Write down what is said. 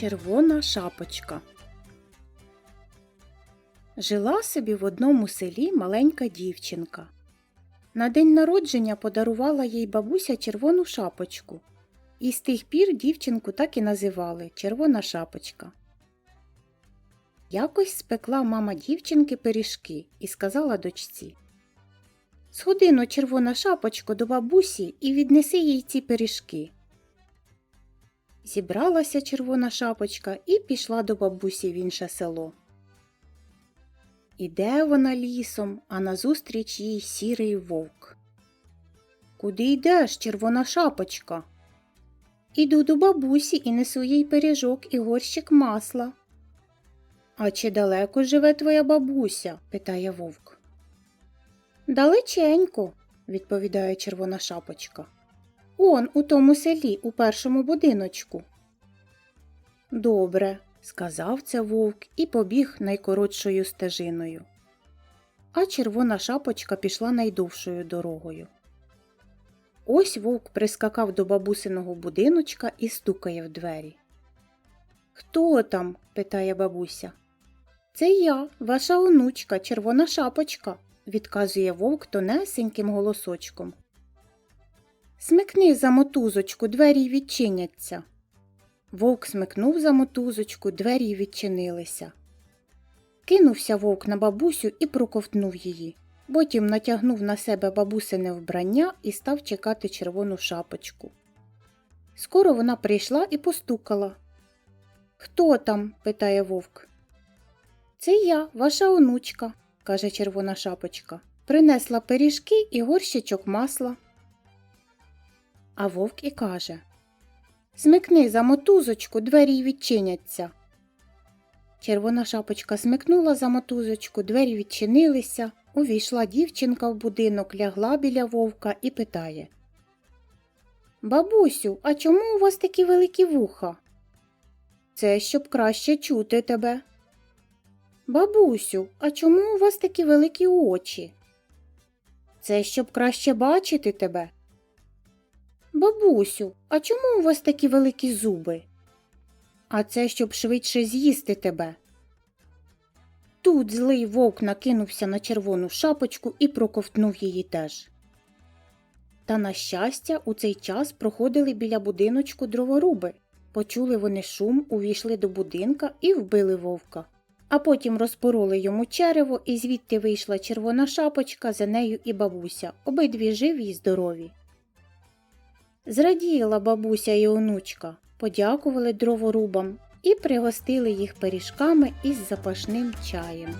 Червона шапочка. Жила собі в одному селі маленька дівчинка. На день народження подарувала їй бабуся червону шапочку, і з тих пір дівчинку так і називали Червона шапочка. Якось спекла мама дівчинки пиріжки і сказала дочці Сходи но, червона шапочко, до бабусі і віднеси їй ці пиріжки. Зібралася червона шапочка і пішла до бабусі в інше село. Іде вона лісом, а назустріч їй сірий вовк. Куди йдеш, червона шапочка? Іду до бабусі і несу їй пиріжок і горщик масла. А чи далеко живе твоя бабуся? питає вовк. Далеченько, відповідає червона шапочка. Он у тому селі, у першому будиночку. Добре, сказав це вовк і побіг найкоротшою стежиною. А червона шапочка пішла найдовшою дорогою. Ось вовк прискакав до бабусиного будиночка і стукає в двері. Хто там? питає бабуся. Це я, ваша онучка, червона шапочка, відказує вовк тонесеньким голосочком. Смикни за мотузочку, двері відчиняться. Вовк смикнув за мотузочку, двері відчинилися. Кинувся вовк на бабусю і проковтнув її. Потім натягнув на себе бабусине вбрання і став чекати червону шапочку. Скоро вона прийшла і постукала. Хто там? питає вовк. Це я, ваша онучка, каже червона шапочка. Принесла пиріжки і горщичок масла. А вовк і каже Смикни за мотузочку, двері й відчиняться. Червона шапочка смикнула за мотузочку, двері відчинилися. Увійшла дівчинка в будинок, лягла біля вовка і питає Бабусю, а чому у вас такі великі вуха? Це щоб краще чути тебе. Бабусю, а чому у вас такі великі очі? Це щоб краще бачити тебе. Бабусю, а чому у вас такі великі зуби? А це щоб швидше з'їсти тебе. Тут злий вовк накинувся на червону шапочку і проковтнув її теж. Та, на щастя, у цей час проходили біля будиночку дроворуби. Почули вони шум, увійшли до будинка і вбили вовка. А потім розпороли йому черево, і звідти вийшла червона шапочка, за нею і бабуся, обидві живі й здорові. Зраділа бабуся і онучка, подякували дроворубам і пригостили їх пиріжками із запашним чаєм.